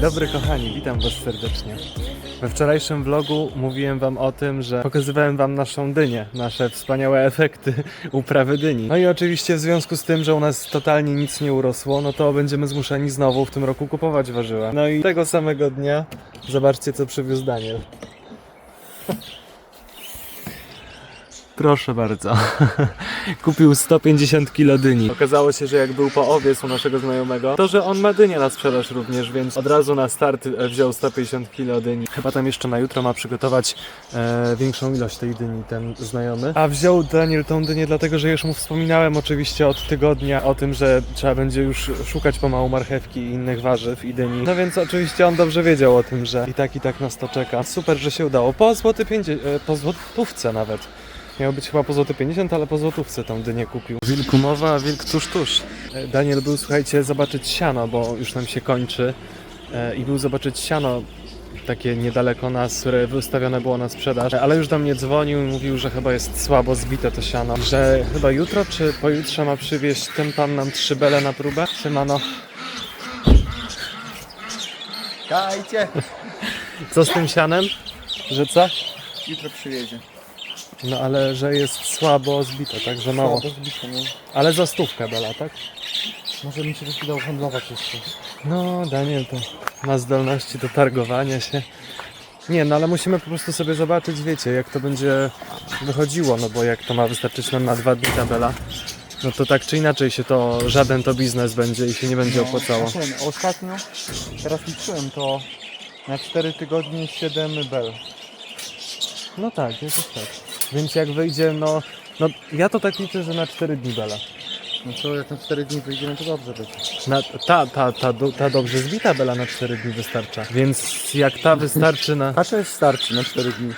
Dobry kochani, witam was serdecznie. We wczorajszym vlogu mówiłem wam o tym, że pokazywałem wam naszą dynię, nasze wspaniałe efekty uprawy dyni. No i oczywiście w związku z tym, że u nas totalnie nic nie urosło, no to będziemy zmuszeni znowu w tym roku kupować warzywa. No i tego samego dnia zobaczcie co przywiózł Daniel. Proszę bardzo. Kupił 150 kilo dyni. Okazało się, że jak był po owiec u naszego znajomego, to że on ma dynię na sprzedaż również, więc od razu na start e, wziął 150 kilo dyni. Chyba tam jeszcze na jutro ma przygotować e, większą ilość tej dyni ten znajomy. A wziął Daniel tą dynię dlatego, że już mu wspominałem oczywiście od tygodnia o tym, że trzeba będzie już szukać pomału marchewki i innych warzyw i dyni. No więc oczywiście on dobrze wiedział o tym, że i tak i tak nas to czeka. Super, że się udało. Po złoty 50, e, po złotówce nawet. Miał być chyba po złoty 50, ale po złotówce tą dynię kupił. Wilku mowa, a wilk tuż tuż. E, Daniel był, słuchajcie, zobaczyć siano, bo już nam się kończy. E, I był zobaczyć siano takie niedaleko nas, które wystawione było na sprzedaż, ale już do mnie dzwonił i mówił, że chyba jest słabo zbite to siano. Że chyba jutro czy pojutrze ma przywieźć ten pan nam trzy bele na próbę. Siemano, Dajcie! co z tym sianem? Że co? Jutro przywiezie. No ale że jest słabo zbite, także mało. Słabo zbite, no. Ale za stówkę bela, tak? Może mi się też udało handlować jeszcze. No, Daniel to ma zdolności do targowania się. Nie, no ale musimy po prostu sobie zobaczyć, wiecie, jak to będzie wychodziło, no bo jak to ma wystarczyć nam na dwa dni tabela, no to tak czy inaczej się to, żaden to biznes będzie i się nie będzie opłacało. No, ten, ostatnio, teraz liczyłem to na 4 tygodnie 7 bel. No tak, jakoś tak. Więc jak wyjdzie, no, no ja to tak liczę, że na 4 dni bela. No to jak na 4 dni wyjdziemy, to dobrze będzie. Na, ta, ta, ta, do- ta dobrze zbita bela na 4 dni wystarcza. Więc jak ta wystarczy na... A jest starczy na 4 dni.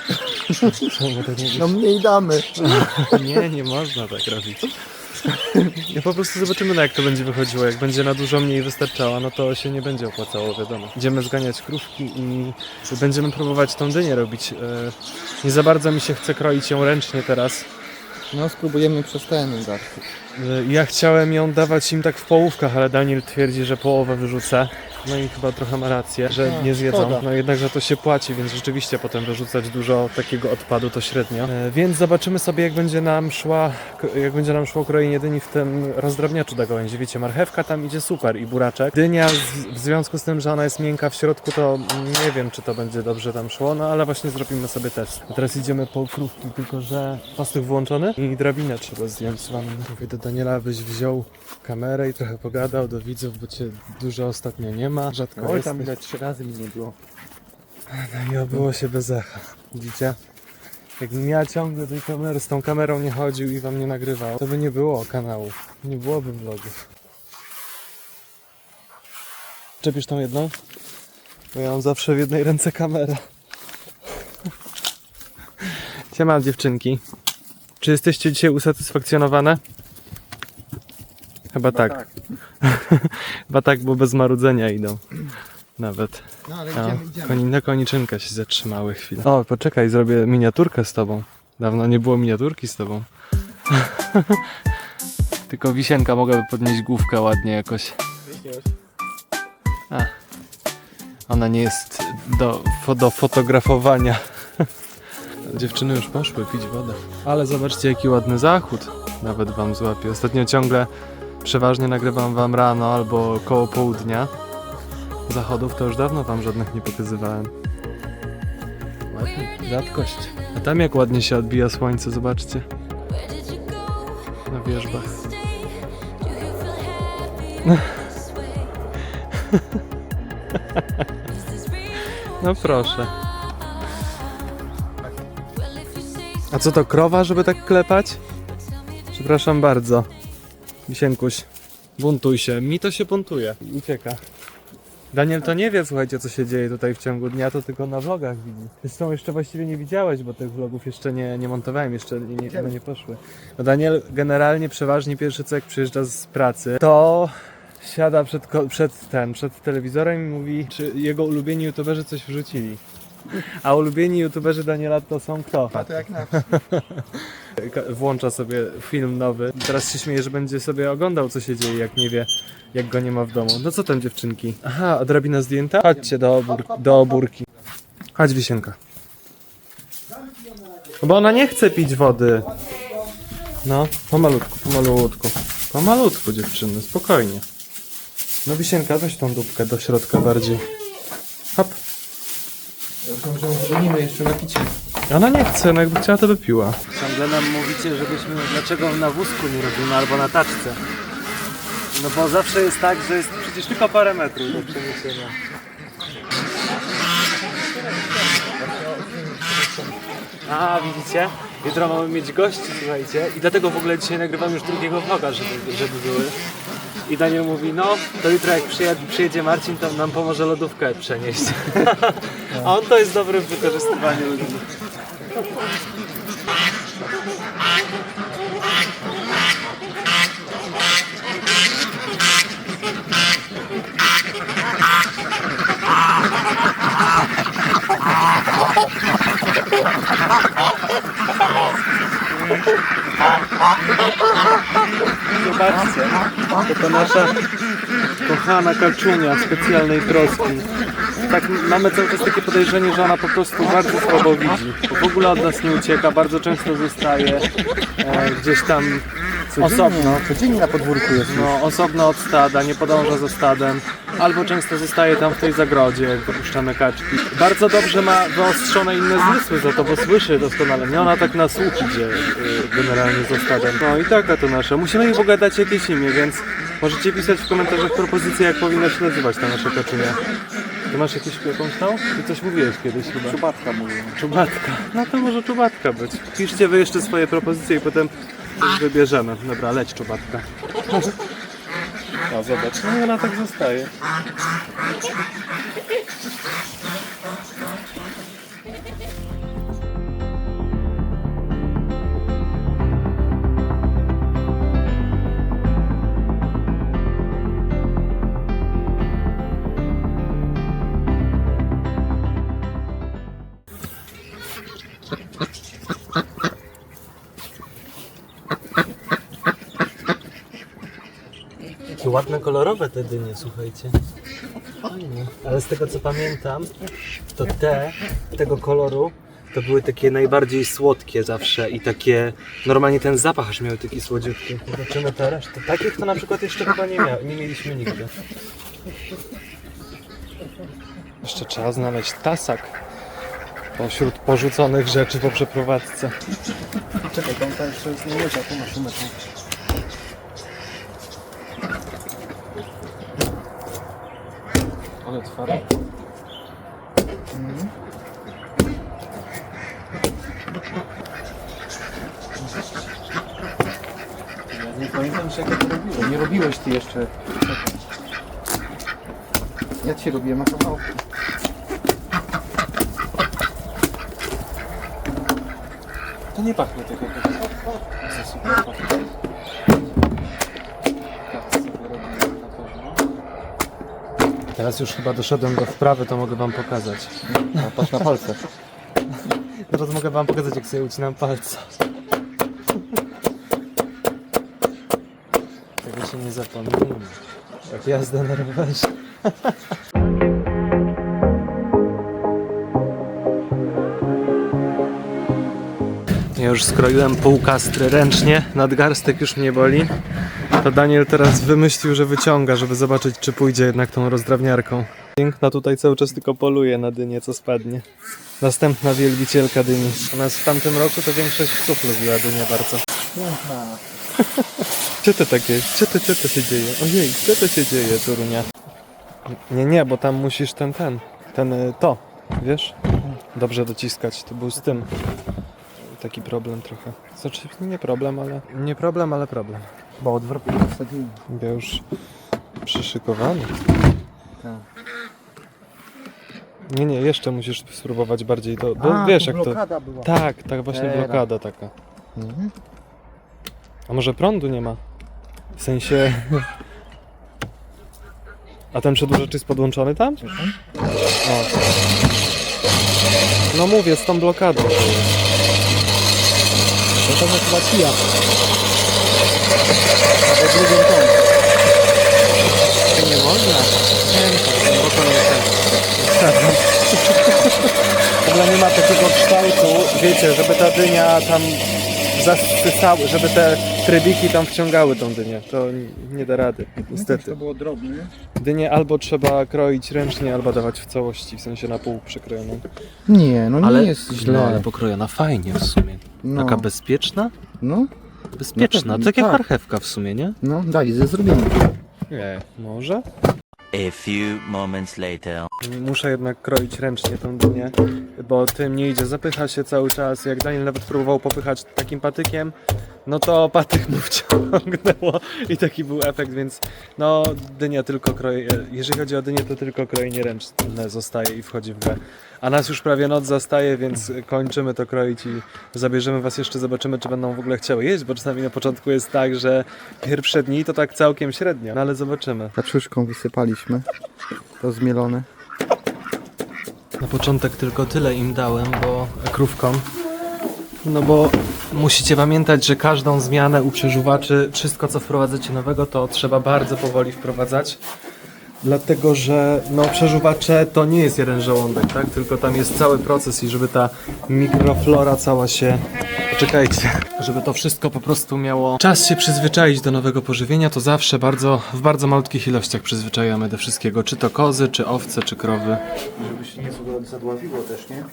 Czemu tak mówisz? No mniej damy. Nie, nie można tak robić. Ja po prostu zobaczymy, na jak to będzie wychodziło. Jak będzie na dużo mniej wystarczała, no to się nie będzie opłacało, wiadomo. Idziemy zganiać krówki i będziemy próbować tą dynię robić. E, Nie za bardzo mi się chce kroić ją ręcznie teraz. No spróbujemy przez ten garść. E, Ja chciałem ją dawać im tak w połówkach, ale Daniel twierdzi, że połowę wyrzucę. No i chyba trochę ma rację, że A, nie zjedzą. szkoda. No jednak, że to się płaci, więc rzeczywiście potem wyrzucać dużo takiego odpadu to średnio. E, Więc zobaczymy sobie, jak będzie nam szła, jak będzie nam szło krojenie dyni w tym rozdrabniaczu do gałęzi. Wiecie, marchewka tam idzie super i buraczek. Dynia z, w związku z tym, że ona jest miękka w środku, to nie wiem, czy to będzie dobrze tam szło, no ale właśnie zrobimy sobie test. A teraz idziemy po krówki, tylko że pastuch włączony i drabinę trzeba zdjąć z wami. Mówię do Daniela, byś wziął kamerę i trochę pogadał do widzów, bo cię dużo ostatnio nie ma, rzadko Oj, tam ile 3 razy mi nie było. No i obyło się bez echa. Widzicie? Jakbym ja ciągle tej kamery, z tą kamerą nie chodził i wam nie nagrywał, to by nie było kanałów. Nie byłoby vlogów. Czepisz tą jedną? Bo ja mam zawsze w jednej ręce kamerę. Siema dziewczynki. Czy jesteście dzisiaj usatysfakcjonowane? Chyba tak. Chyba tak, bo bez marudzenia idą. Nawet. No ale idziemy, idziemy. koni, na koniczynkę się zatrzymały chwilę. O, poczekaj, zrobię miniaturkę z tobą. Dawno nie było miniaturki z tobą. Tylko wisienka mogłaby podnieść główkę ładnie jakoś. A. Ona nie jest do, do fotografowania. Dziewczyny już poszły pić wodę. Ale zobaczcie jaki ładny zachód. Nawet wam złapię. Ostatnio ciągle przeważnie nagrywam wam rano albo koło południa. Zachodów to już dawno wam żadnych nie pokazywałem. Ładnie, rzadkość. A tam jak ładnie się odbija słońce, zobaczcie. Na wierzbach. No proszę. A co to, krowa, żeby tak klepać? Przepraszam bardzo. Wisienkuś, buntuj się. Mi to się buntuje. I ucieka. Daniel to nie wie, słuchajcie, co się dzieje tutaj w ciągu dnia, to tylko na vlogach widzi. Zresztą jeszcze właściwie nie widziałeś, bo tych vlogów jeszcze nie, nie montowałem, jeszcze nie, nie, one nie poszły. No Daniel generalnie przeważnie pierwszy co jak przyjeżdża z pracy, to siada przed, przed ten, przed telewizorem i mówi, czy jego ulubieni youtuberzy coś wrzucili. A ulubieni youtuberzy Daniela to są kto? A to jak na Włącza sobie film nowy. Teraz się śmieje, że będzie sobie oglądał, co się dzieje, jak nie wie, jak go nie ma w domu. No co tam dziewczynki? Aha, a drabina zdjęta? Chodźcie do, obór do obórki. Chodź, Wisienka. Bo ona nie chce pić wody. No, pomalutku, pomalutku. Pomalutku, dziewczyny, spokojnie. No, Wisienka, weź tą dupkę do środka bardziej. Hop. Myślę, że ją jeszcze na picie. Ona nie chce, no jakby chciała, to by piła. Ciągle nam mówicie, żebyśmy, dlaczego na wózku nie robimy, albo na taczce. No bo zawsze jest tak, że jest przecież tylko parę metrów do przeniesienia. A, widzicie? Jutro mamy mieć gości, słuchajcie. I dlatego w ogóle dzisiaj nagrywam już drugiego vloga, żeby, żeby były. I Daniel mówi, no to jutro jak przyjedzie, Marcin, to nam pomoże lodówkę przenieść. A on to jest dobry w wykorzystywaniu ludzi. To to nasza kochana kalczunia specjalnej troski. Tak, mamy cały czas takie podejrzenie, że ona po prostu bardzo słabo widzi. W ogóle od nas nie ucieka, bardzo często zostaje e, gdzieś tam osobno. Codziennie na podwórku jest. No, osobno od stada, nie podąża za stadem, albo często zostaje tam w tej zagrodzie, jak dopuszczamy kaczki. Bardzo dobrze ma wyostrzone inne zmysły za to, bo słyszy doskonale. Nie ona tak na słuch idzie y, generalnie za stadem. No i taka to nasza. Musimy jej w ogóle dać jakieś imię, więc możecie pisać w komentarzach propozycje, jak powinna się nazywać ta nasza kaczunia. Ty masz jakieś, jakąś tą? Ty coś mówiłeś kiedyś chyba. Czubatka mówię. Czubatka. No to może czubatka być. Piszcie wy jeszcze swoje propozycje i potem coś wybierzemy. Dobra, leć czubatka. No zobacz, no i ona tak zostaje. Ładne, kolorowe te dynie, słuchajcie. Fajne. Ale z tego co pamiętam, to te tego koloru to były takie najbardziej słodkie zawsze i takie. Normalnie ten zapach aż miał taki słodziutki. Zobaczymy te resztę. Takich to na przykład jeszcze chyba nie, mia- nie mieliśmy nigdy. Jeszcze trzeba znaleźć tasak pośród porzuconych rzeczy po przeprowadzce. Czekaj, tam ta jeszcze jest nie tu masz numer. Ale twarde. Ja nie pamiętam jeszcze jak ja to robiłem. Nie robiłeś ty jeszcze. Ja ci robiłem na kawałki. To nie pachnie tego. Co super pachnie. Teraz już chyba doszedłem do wprawy, to mogę wam pokazać. A patrz na palce. Teraz mogę wam pokazać, jak sobie ucinam palca. Tego się nie zapomnijmy. Jak jazda na rowerze. Ja już skroiłem pół kastry ręcznie, nadgarstek już mnie boli. To Daniel teraz wymyślił, że wyciąga, żeby zobaczyć, czy pójdzie jednak tą rozdrabniarką. Piękna tutaj cały czas tylko poluje na dynię, co spadnie. Następna wielbicielka dyni. U nas w tamtym roku to większość psów lubiła dynię bardzo. Co to takie? Co to, co to się dzieje? Ojej, co to się dzieje, Turunia? Nie, nie, bo tam musisz ten, ten, ten, y, to, wiesz? Dobrze dociskać, to był z tym taki problem trochę. Znaczy, nie problem, ale, nie problem, ale problem. Bo odwrotnie wsadzili. Ja już przyszykowany. Tak. Nie, nie, jeszcze musisz spróbować bardziej to, bo wiesz jak to... blokada była. Tak, tak właśnie Teraz. blokada taka. Mhm. A może prądu nie ma? W sensie... A ten przedłużacz jest podłączony tam? O. No mówię, z tą blokadą. To to chyba kija. Albo drugą tą. Nie można. Nie, bo to nie ten. W ogóle nie ma takiego kształtu, wiecie, żeby ta dynia tam zasysała, żeby te trybiki tam wciągały tą dynię. To nie da rady, niestety. To było drobne. Dynię albo trzeba kroić ręcznie, albo dawać w całości, w sensie na pół przykrojoną. Nie, no nie jest źle. No, ale pokrojona fajnie w sumie. No, Taka bezpieczna? no, Bezpieczna, No to- tak jak tak. marchewka w sumie, nie? no, dali ze zrobienia. Nie, może? A few moments later. Muszę jednak kroić ręcznie tą dynię, bo tym nie idzie, zapycha się cały czas. Jak Daniel nawet próbował popychać takim patykiem, no to patyk mu wciągnęło i taki był efekt, więc no dynia tylko kroje, jeżeli chodzi o dynię, to tylko krojenie ręczne zostaje i wchodzi w grę. A nas już prawie noc zastaje, więc kończymy to kroić i zabierzemy was jeszcze, zobaczymy czy będą w ogóle chciały jeść, bo czasami na początku jest tak, że pierwsze dni to tak całkiem średnio, no ale zobaczymy. Kaczuszką wysypaliśmy. To zmielone. Na początek tylko tyle im dałem, bo krówkom. No bo musicie pamiętać, że każdą zmianę u przeżuwaczy, wszystko co wprowadzacie nowego, to trzeba bardzo powoli wprowadzać. Dlatego, że no, przeżuwacze to nie jest jeden żołądek, tak? Tylko tam jest cały proces i żeby ta mikroflora cała się. Poczekajcie, żeby to wszystko po prostu miało czas się przyzwyczaić do nowego pożywienia, to zawsze bardzo, w bardzo malutkich ilościach przyzwyczajamy do wszystkiego. Czy to kozy, czy owce, czy krowy. Żeby się nie zadławiło też, nie?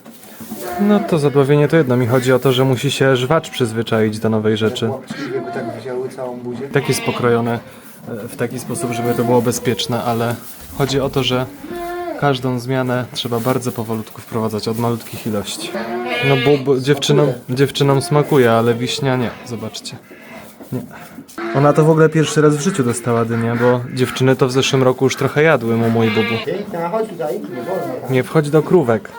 No to zadławienie to jedno. Mi chodzi o to, że musi się żwacz przyzwyczaić do nowej rzeczy. Łapki tak wzięły całą buzię. Tak jest pokrojone e, w taki sposób, żeby to było bezpieczne, ale chodzi o to, że każdą zmianę trzeba bardzo powolutku wprowadzać od malutkich ilości. No bo, bo dziewczynom, dziewczynom smakuje, ale wiśnia nie. Zobaczcie. Nie. Ona to w ogóle pierwszy raz w życiu dostała dynię, bo dziewczyny to w zeszłym roku już trochę jadły mu mój bubu. Nie wchodź do krówek.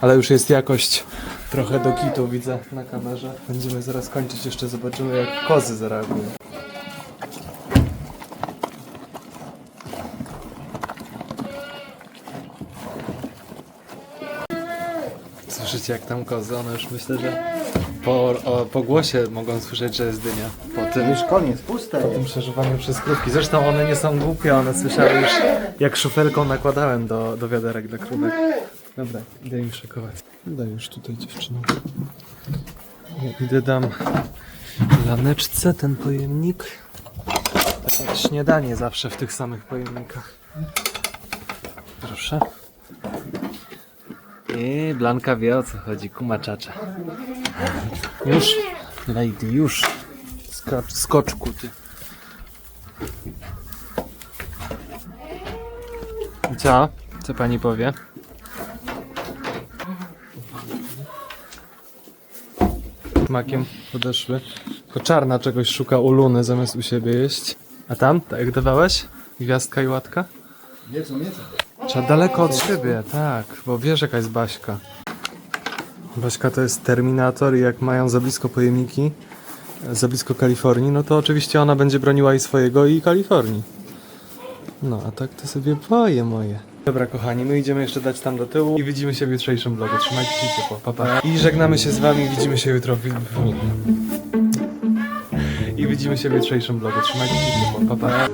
Ale już jest jakość trochę do kitu, widzę na kamerze. Będziemy zaraz kończyć, jeszcze zobaczymy jak kozy zareagują. Jak tam kozy? One już myślę, że po, o, po głosie mogą słyszeć, że jest dynia. Po tym, Już koniec, puste po tym przeżywaniu przez krówki. Zresztą one nie są głupie, one słyszały już jak szufelką nakładałem do, do wiaderek dla krówek. Dobra, idę im szykować. Daj już tutaj dziewczynom. Ja idę dam laneczce ten pojemnik. Takie śniadanie zawsze w tych samych pojemnikach. Proszę. I Blanka wie o co chodzi, kumaczacza. Już, lady, już. Skocz, skoczku ty. Co? Co pani powie? Makiem podeszły. Tylko czarna czegoś szuka u Luny zamiast u siebie jeść. A tam? Tak jak dawałeś? Gwiazdka i łatka? Nie co. Trzeba daleko od siebie, tak, bo wiesz jaka jest Baśka. Baśka to jest Terminator i jak mają za blisko pojemniki, za blisko Kalifornii, no to oczywiście ona będzie broniła i swojego i Kalifornii. No, a tak to sobie boję moje. Dobra kochani, my idziemy jeszcze dać tam do tyłu i widzimy się w jutrzejszym vlogu. Trzymajcie się ciepło, pa, pa. I żegnamy się z wami, widzimy się jutro w... I widzimy się w jutrzejszym vlogu. Trzymajcie się ciepło, pa, pa.